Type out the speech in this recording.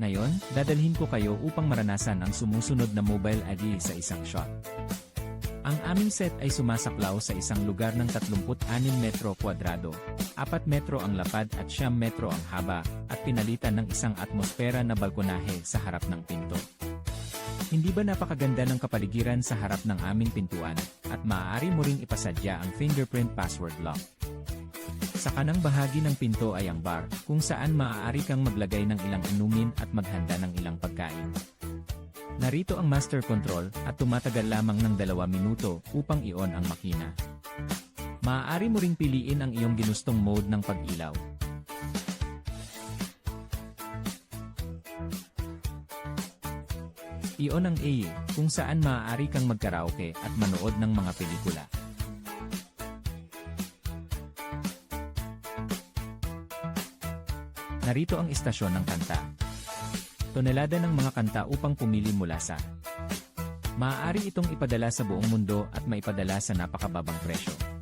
Ngayon, dadalhin ko kayo upang maranasan ang sumusunod na mobile ID sa isang shot. Ang aming set ay sumasaklaw sa isang lugar ng 36 metro kwadrado, 4 metro ang lapad at 9 metro ang haba, at pinalitan ng isang atmosfera na balkonahe sa harap ng pinto. Hindi ba napakaganda ng kapaligiran sa harap ng aming pintuan, at maaari mo ring ipasadya ang fingerprint password lock. Sa kanang bahagi ng pinto ay ang bar, kung saan maaari kang maglagay ng ilang inumin at maghanda ng ilang pagkain. Narito ang master control at tumatagal lamang ng dalawa minuto upang i-on ang makina. Maaari mo ring piliin ang iyong ginustong mode ng pag-ilaw. I-on ang A, kung saan maaari kang magkaraoke at manood ng mga pelikula. Narito ang istasyon ng kanta. Tonelada ng mga kanta upang pumili mula sa Maaari itong ipadala sa buong mundo at maipadala sa napakababang presyo.